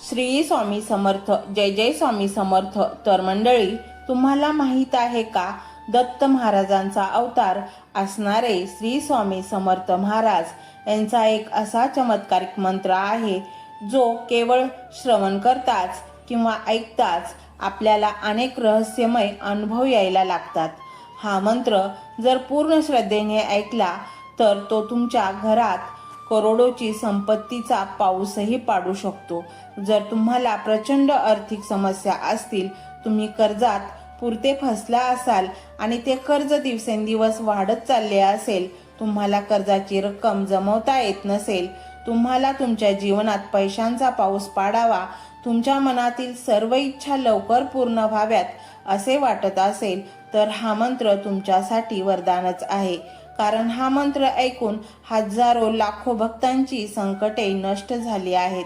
श्री स्वामी समर्थ जय जय स्वामी समर्थ. तर मंडळी तुम्हाला माहीत आहे का दत्त महाराजांचा अवतार असणारे श्री स्वामी समर्थ महाराज यांचा एक असा चमत्कारिक मंत्र आहे जो केवळ श्रवण करताच किंवा ऐकताच आपल्याला अनेक रहस्यमय अनुभव यायला लागतात. हा मंत्र जर पूर्ण श्रद्धेने ऐकला तर तो तुमच्या घरात करोडोची संपत्तीचा पाऊसही पाडू शकतो. जर तुम्हाला प्रचंड आर्थिक समस्या असतील तुम्ही कर्जात पुरते फसला असाल आणि ते कर्ज दिवसेंदिवस वाढत चालले असेल तुम्हाला कर्जाची रक्कम जमवता येत नसेल तुम्हाला तुमच्या जीवनात पैशांचा पाऊस पाडावा तुमच्या मनातील सर्व इच्छा लवकर पूर्ण व्हाव्यात असे वाटत असेल तर हा मंत्र तुमच्यासाठी वरदानच आहे. कारण हा मंत्र ऐकून हजारो लाखो भक्तांची संकटे नष्ट झाली आहेत.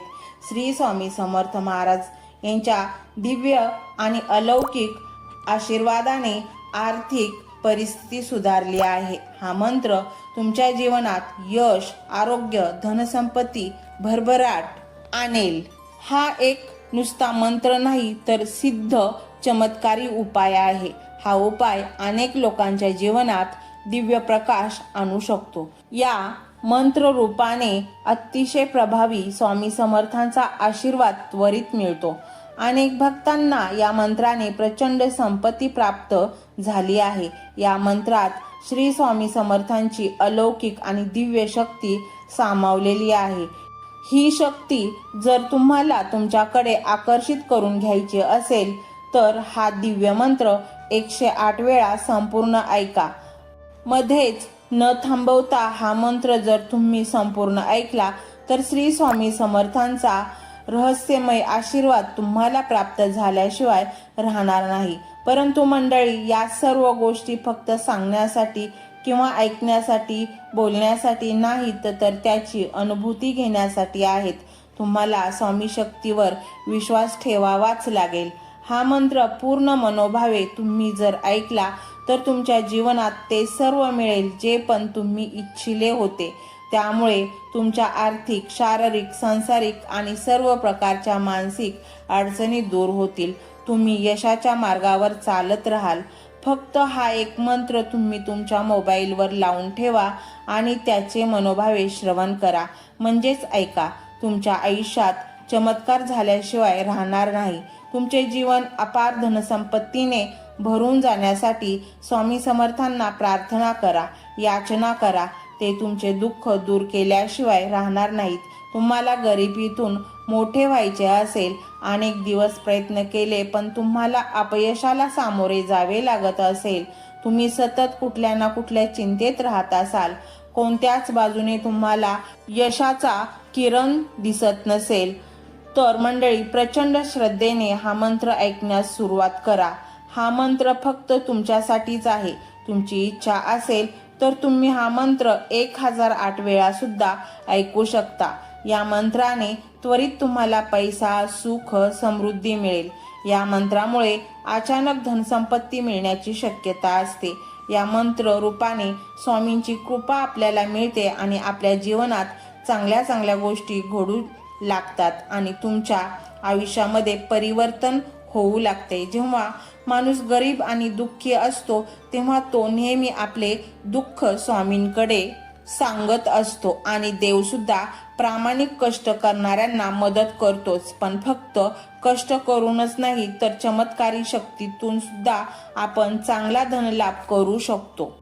श्री स्वामी समर्थ महाराज यांच्या दिव्य आणि अलौकिक आशीर्वादाने आर्थिक परिस्थिती सुधारली आहे. हा मंत्र तुमच्या जीवनात यश आरोग्य धनसंपत्ती भरभराट आणेल. हा एक नुसता मंत्र नाही तर सिद्ध चमत्कारी उपाय आहे. हा उपाय अनेक लोकांच्या जीवनात दिव्य प्रकाश आणू शकतो. या मंत्ररूपाने अतिशय प्रभावी स्वामी समर्थांचा आशीर्वाद त्वरित मिळतो. अनेक भक्तांना या मंत्राने प्रचंड संपत्ती प्राप्त झाली आहे. या मंत्रात श्री स्वामी समर्थांची अलौकिक आणि दिव्य शक्ती सामावलेली आहे. ही शक्ती जर तुम्हाला तुमच्याकडे आकर्षित करून घ्यायची असेल तर हा दिव्य मंत्र एकशे आठ वेळा संपूर्ण ऐका. मध्येच न थांबवता हा मंत्र जर तुम्ही संपूर्ण ऐकला तर श्री स्वामी समर्थांचा रहस्यमय आशीर्वाद तुम्हाला प्राप्त झाल्याशिवाय राहणार नाही. परंतु मंडळी या सर्व गोष्टी फक्त सांगण्यासाठी किंवा ऐकण्यासाठी बोलण्यासाठी नाहीत तर त्याची अनुभूती घेण्यासाठी आहेत. तुम्हाला स्वामी शक्तीवर विश्वास ठेवावाच लागेल. हा मंत्र पूर्ण मनोभावे तुम्ही जर ऐकला तर तुमच्या जीवनात ते सर्व मिळेल जे पण तुम्ही इच्छिले होते. त्यामुळे तुमच्या आर्थिक शारीरिक सांसारिक आणि सर्व प्रकारच्या मानसिक अडचणी दूर होतील. तुम्ही यशाच्या मार्गावर चालत राहाल. फक्त हा एक मंत्र तुम्ही तुमच्या मोबाईलवर लावून ठेवा आणि त्याचे मनोभावे श्रवण करा. म्हणजेच ऐका तुमच्या आयुष्यात चमत्कार झाल्याशिवाय राहणार नाही. तुमचे जीवन अपार धनसंपत्तीने भरून जाण्यासाठी स्वामी समर्थांना प्रार्थना करा याचना करा. ते तुमचे दुःख दूर केल्याशिवाय राहणार नाहीत. तुम्हाला गरिबीतून मोठे व्हायचे असेल अनेक दिवस प्रयत्न केले पण तुम्हाला अपयशाला सामोरे जावे लागत असेल. तुम्ही सतत कुठल्या ना कुठल्या चिंतेत राहत असाल. कोणत्याच बाजूने तुम्हाला यशाचा किरण दिसत नसेल. तर मंडळी प्रचंड श्रद्धेने हा मंत्र ऐकण्यास सुरुवात करा. हा मंत्र फक्त तुमच्यासाठीच आहे. तुमची इच्छा असेल तर तुम्ही हा मंत्र एक हजार आठ वेळा सुद्धा ऐकू शकता. या मंत्राने त्वरित तुम्हाला पैसा सुख समृद्धी मिळेल. या मंत्रामुळे अचानक धनसंपत्ती मिळण्याची शक्यता असते. या मंत्र रूपाने स्वामींची कृपा आपल्याला मिळते आणि आपल्या जीवनात चांगल्या चांगल्या गोष्टी घडू लागतात आणि तुमच्या आयुष्यामध्ये परिवर्तन होऊ लागते. जेव्हा माणूस गरीब आणि दुःखी असतो तेव्हा तो नेहमी आपले दुःख स्वामींकडे सांगत असतो आणि देवसुद्धा प्रामाणिक कष्ट करणाऱ्यांना मदत करतोच. पण फक्त कष्ट करूनच नाही तर चमत्कारी शक्तीतून सुद्धा आपण चांगला धनलाभ करू शकतो.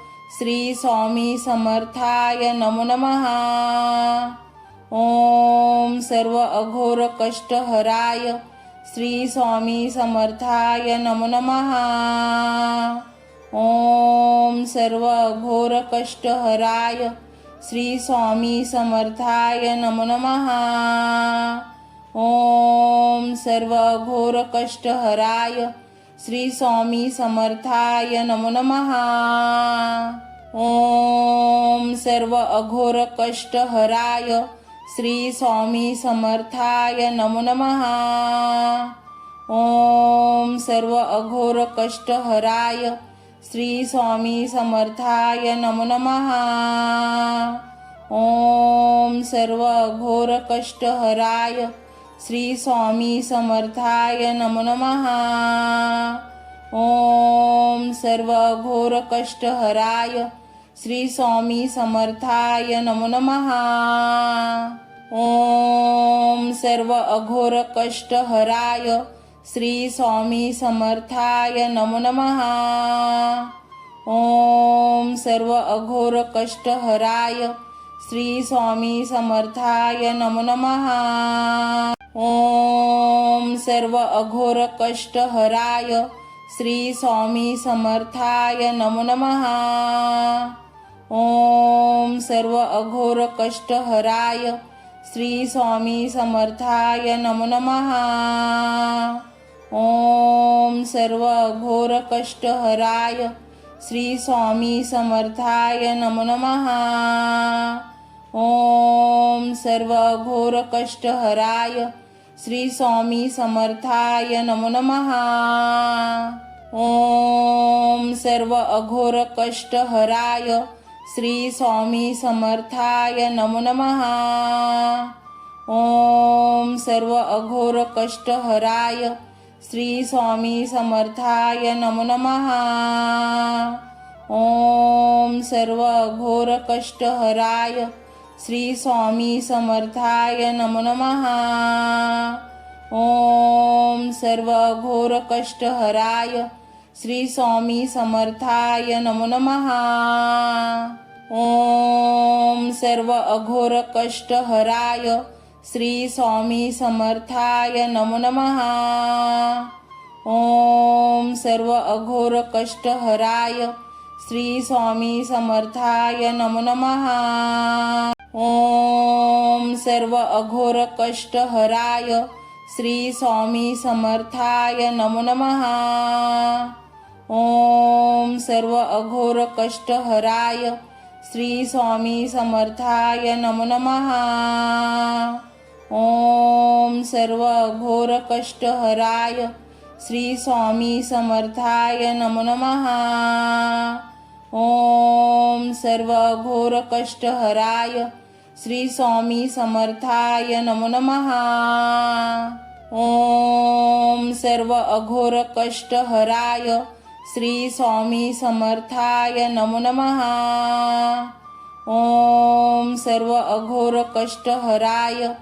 श्री स्वामी समर्थाय नमो नमः. ओम सर्व अघोर कष्ट हराय श्री स्वामी समर्थाय नमो नमहा ओम सर्व अघोर कष्ट हराय श्री स्वामी समर्थाय नमो नमहा ओम सर्व अघोर कष्ट हराय श्री स्वामी समर्थाय नमो नमहा सर्व अघोर कष्ट हराय. श्री स्वामी समर्थाय नमो नमहा ओम सर्व अघोर कष्ट हराय. श्री स्वामी समर्थाय नमो नमहा ओम सर्व अघोर कष्ट हराय. श्री स्वामी समर्थाय नमो नमहा ओम सर्व अघोर कष्ट हराय. श्री स्वामी समर्थाय नमो नमहा ओम सर्व अघोर कष्ट हराय श्री स्वामी समर्थाय नमो नमः. ओम सर्व अघोर कष्ट हराय श्री स्वामी समर्थाय नमो नमहा ओम सर्व अघोर कष्ट हराय श्री स्वामी समर्थाय नमो नमः. ओम सर्व अघोर कष्ट हराय श्री स्वामी समर्थाय नमो नमहा ओम सर्व अघोर कष्ट हराय श्री स्वामी समर्थाय नमो नमहा ओम सर्व अघोर कष्ट हराय श्री स्वामी समर्थाय नमो नमः. ओम सर्व अघोर कष्ट हराय श्री स्वामी समर्थाय नमो नमः। ओम सर्व अघोर कष्ट हराय श्री स्वामी समर्थाय नमो नमः। ओम सर्व अघोर कष्ट हराय श्री स्वामी समर्थाय नमो नमः। ओम सर्व अघोर कष्ट हराय श्री स्वामी समर्थाय नमो नमहा ओम सर्व अघोर कष्ट हराय श्री स्वामी समर्थाय नमो नमः. ओम सर्व अघोर कष्ट हराय श्री स्वामी समर्थाय नमो नमहा ओम सर्व अघोर कष्ट हराय श्री स्वामी समर्थाय नमो नमः. ओम सर्व अघोर कष्ट हराय श्री स्वामी समर्थाय नमो नमहा ओम सर्व अघोर कष्ट हराय श्री स्वामी समर्थाय नमो नमः. ओम सर्व घोर कष्ट हराय श्री स्वामी समर्थाय नमो नमः. ओम सर्व अघोर कष्ट हराय श्री स्वामी समर्थाय नमो नमहा ओम सर्व अघोर कष्ट हराय.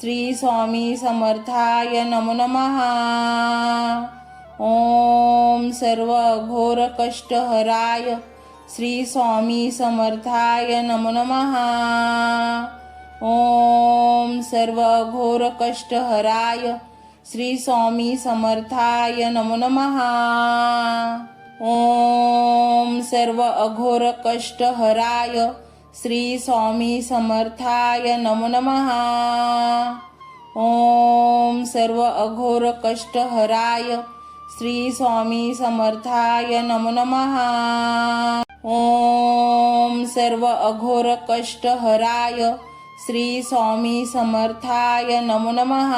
श्री स्वामी समर्थाय नमो नमहा ओम सर्व अघोर कष्ट हराय. श्री स्वामी समर्थाय नमो नमहा ओम सर्व घोर कष्ट हराय. श्री स्वामी समर्थाय नमो नमः. ओम सर्व अघोर कष्ट हराय श्री स्वामी समर्थाय नमो नमः. ओम सर्व अघोर कष्ट हराय श्री स्वामी समर्थाय नमो नमहा ओम सर्व अघोर कष्ट हराय श्री स्वामी समर्थाय नमो नमः.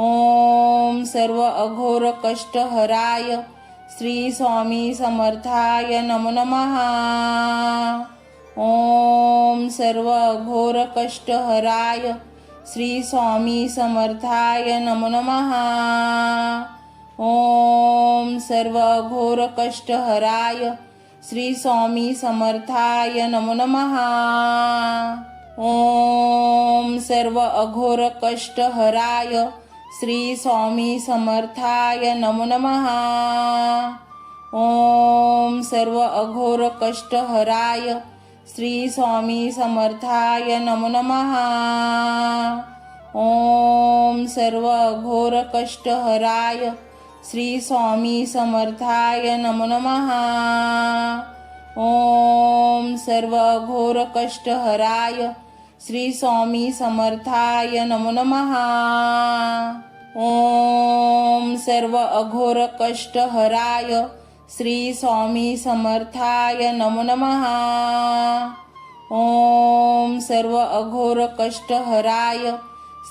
ओम सर्व अघोर कष्ट हराय श्री स्वामी समर्थाय नमो नमः. ओम सर्व घोर कष्ट हराय श्री स्वामी समर्थाय नमो नमः. ओम सर्व घोर कष्ट हराय श्री स्वामी समर्थाय नमो नमः. ओम सर्व अघोर कष्ट हराय श्री स्वामी समर्थाय नमो। नमहा ओम सर्व अघोर कष्ट हराय श्री स्वामी समर्थाय नमो नमहा ओम सर्व अघोर कष्ट हराय श्री स्वामी समर्थाय नमो। नमहा ओम सर्व अघोर कष्ट हराय श्री स्वामी समर्थाय नमो नमहा ओम सर्व अघोर कष्ट हराय श्री स्वामी समर्थाय नमो नमः. ओम सर्व अघोर कष्ट हराय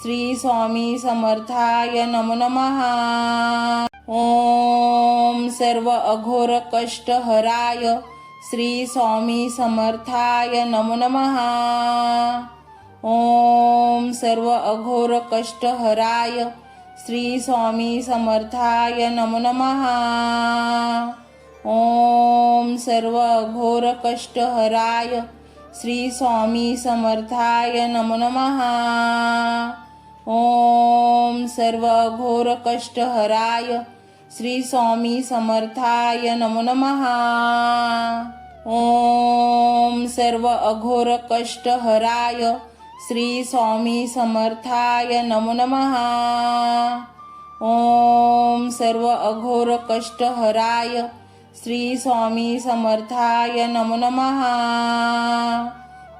श्री स्वामी समर्थाय नमो नमहा ओम सर्व अघोर कष्ट हराय श्री स्वामी समर्थाय नमो नमः. ओम सर्व अघोर कष्ट हराय. श्री स्वामी समर्थाय नमो नमहा ओम सर्व अघोर कष्ट हराय. श्री स्वामी समर्थाय नमो नमः. ओम सर्व घोर कष्ट हराय. श्री स्वामी समर्थाय नमो नमहा ओम सर्व अघोर कष्ट हराय. श्री स्वामी समर्थाय नमो नमः. ओम सर्व अघोर कष्ट हराय. श्री स्वामी समर्थाय नमो नमहा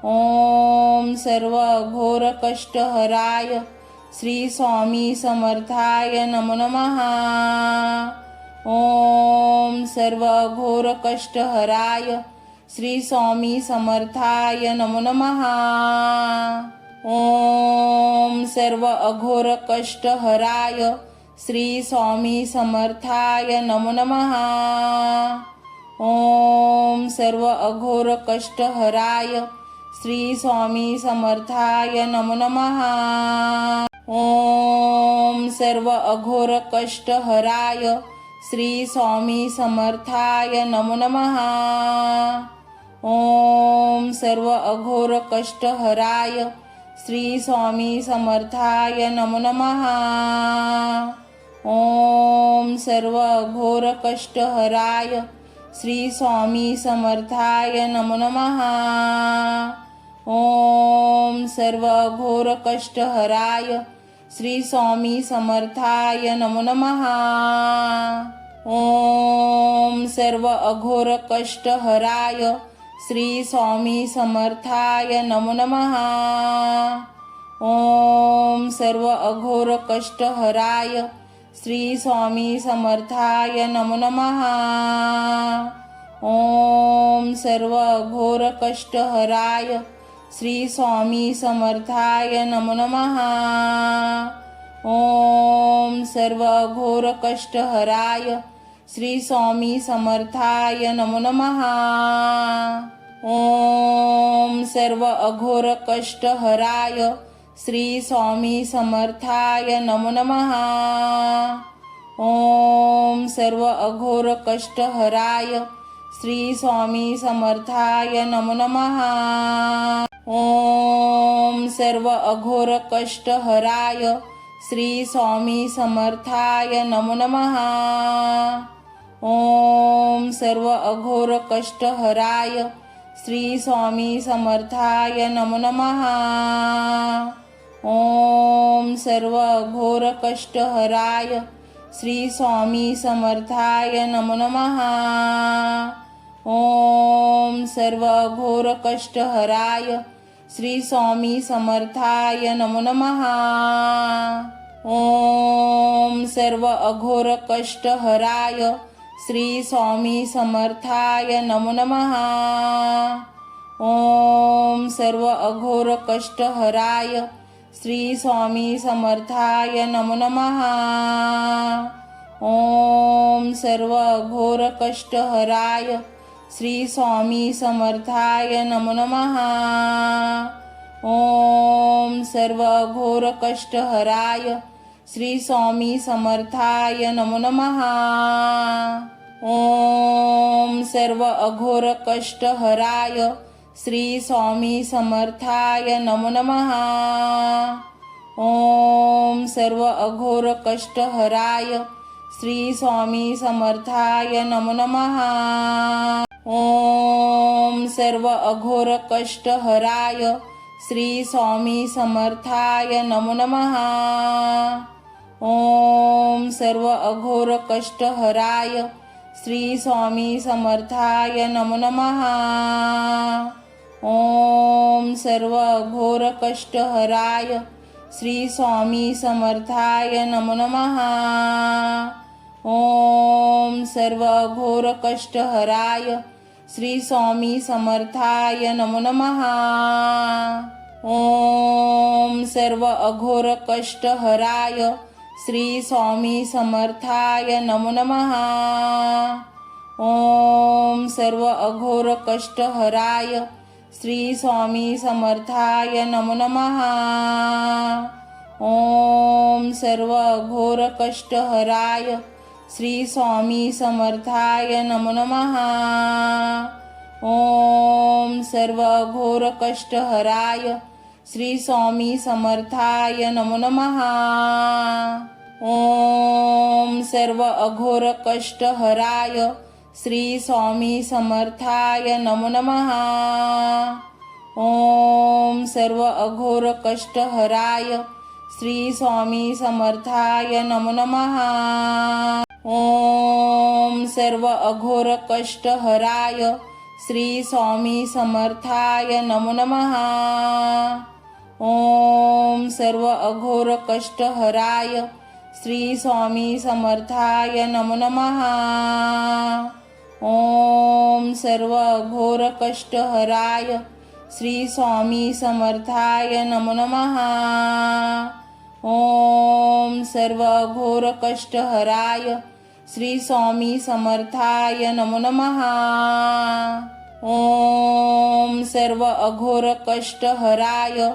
ओम सर्व अघोर कष्ट हराय. श्री स्वामी समर्थाय नमो नमहा ओम सर्व अघोर कष्ट हराय. श्री स्वामी समर्थाय नमो नमहा ओम सर्व अघोर कष्ट हराय श्री स्वामी समर्थाय नमो नमः. ओम सर्व अघोर कष्ट हराय श्री स्वामी समर्थाय नमो नमहा ओम सर्व अघोर कष्ट हराय श्री स्वामी समर्थाय नमो नमः. ओम सर्व अघोर कष्ट हराय श्री स्वामी समर्थाय नमो नमहा ओम सर्व घोर कष्ट हराय श्री स्वामी समर्थाय नमो नमहा ओम सर्व घोर कष्ट हराय श्री स्वामी समर्थाय नमो नमहा ओम सर्व अघोर कष्ट हराय श्री स्वामी समर्थाय नमो नमः। ओम सर्व अघोर कष्ट हराय। श्री स्वामी समर्थाय नमो नमः। ओम सर्व अघोर कष्ट हराय। श्री स्वामी समर्थाय नमो नमः। ओम सर्व अघोर कष्ट हराय। श्री स्वामी समर्थाय नमो नमहा ओम सर्व अघोर कष्ट हराय श्री स्वामी समर्थाय नमो नमः. ओम सर्व अघोर कष्ट हराय श्री स्वामी समर्थाय नमो नमः. ओम सर्व अघोर कष्ट हराय श्री स्वामी समर्थाय नमो नमः. ओम सर्व अघोर कष्ट हराय. श्री स्वामी समर्थाय नमो नमहा ओम सर्व अघोर कष्ट हराय. श्री स्वामी समर्थाय नमो नमहा ओम सर्व घोर कष्ट हराय. श्री स्वामी समर्थाय नमो नमहा ओम सर्व अघोर कष्ट हराय. श्री स्वामी समर्थाय नमो नमः. ओम सर्व अघोर कष्ट हराय. श्री स्वामी समर्थाय नमो नमहा ॐ सर्व अघोर कष्ट हराय. श्री स्वामी समर्थाय नमो नमः. ॐ सर्व अघोर कष्ट हराय. श्री स्वामी समर्थाय नमो नमः. ॐ सर्व अघोर कष्ट हराय श्री स्वामी समर्थाय नमो नमः. ॐ सर्व अघोर कष्ट हराय श्री स्वामी समर्थाय नमो नमहा ॐ सर्व अघोर कष्ट हराय श्री स्वामी समर्थाय नमो नमः. ॐ सर्व अघोर कष्ट हराय श्री स्वामी समर्थाय नमो नमहा ॐ सर्व घोर कष्ट हराय श्री स्वामी समर्थाय नमो नमहा ॐ सर्व घोर कष्ट हराय श्री स्वामी समर्थाय नमो नमहा ॐ सर्व अघोर कष्ट हराय श्री स्वामी समर्थाय नमो नमः। ॐ सर्व अघोर कष्ट हराय। श्री स्वामी समर्थाय नमो नमः। ॐ सर्व अघोर कष्ट हराय। श्री स्वामी समर्थाय नमो नमः। ॐ सर्व अघोर कष्ट हराय। श्री स्वामी समर्थाय नमो नमः। ॐ सर्व अघोर कष्ट हराय श्री स्वामी समर्थाय नमो नमः। ॐ सर्व अघोर कष्ट हराय श्री स्वामी समर्थाय नमो नमः। ॐ सर्व अघोर कष्ट हराय श्री स्वामी समर्थाय नमो नमः। ॐ सर्व अघोर कष्ट हराय. श्री स्वामी समर्थाय नमो नमहा ॐ सर्व अघोर कष्ट हराय. श्री स्वामी समर्थाय नमो नमहा ॐ सर्व अघोर कष्ट हराय. श्री स्वामी समर्थाय नमो नमहा ॐ सर्व अघोर कष्ट हराय.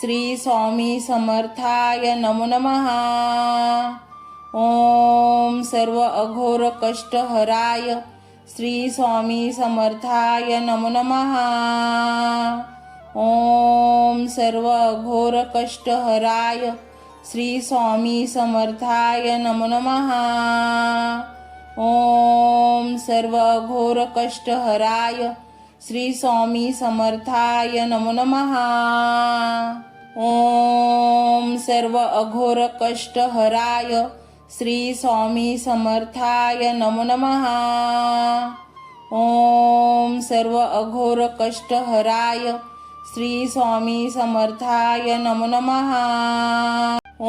श्री स्वामी समर्थाय नमो नमः. ॐ सर्व अघोर कष्ट हराय श्री स्वामी समर्थाय नमो नमहा ॐ सर्व अघोर कष्ट हराय श्री स्वामी समर्थाय नमो नमहा ॐ सर्व अघोर कष्ट हराय श्री स्वामी समर्थाय नमो नमः. ॐ सर्व अघोर कष्ट हराय श्री स्वामी समर्थाय नमो नमः. ॐ सर्व अघोर कष्ट हराय श्री स्वामी समर्थाय नमो नमः.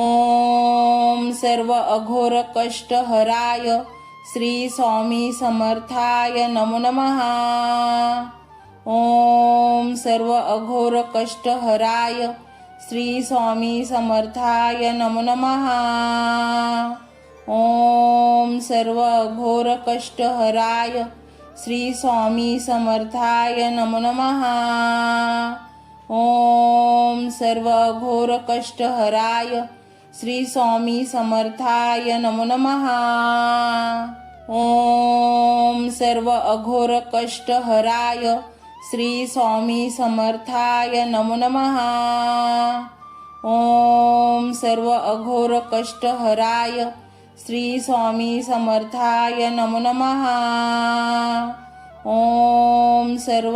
ॐ सर्व अघोर कष्ट हराय श्री स्वामी समर्थाय नमो नमः. ॐ सर्व अघोर कष्ट हराय. श्री स्वामी समर्थाय नमो नमहा ॐ सर्व अघोर कष्ट हराय. श्री स्वामी समर्थाय नमो नमहा ॐ सर्व अघोर कष्ट हराय. श्री स्वामी समर्थाय नमो नमहा ॐ सर्व अघोर कष्ट हराय. श्री स्वामी समर्थाय नमो नमः। ॐ सर्व अघोर कष्ट हराय श्री स्वामी समर्थाय नमो नमः। ॐ सर्व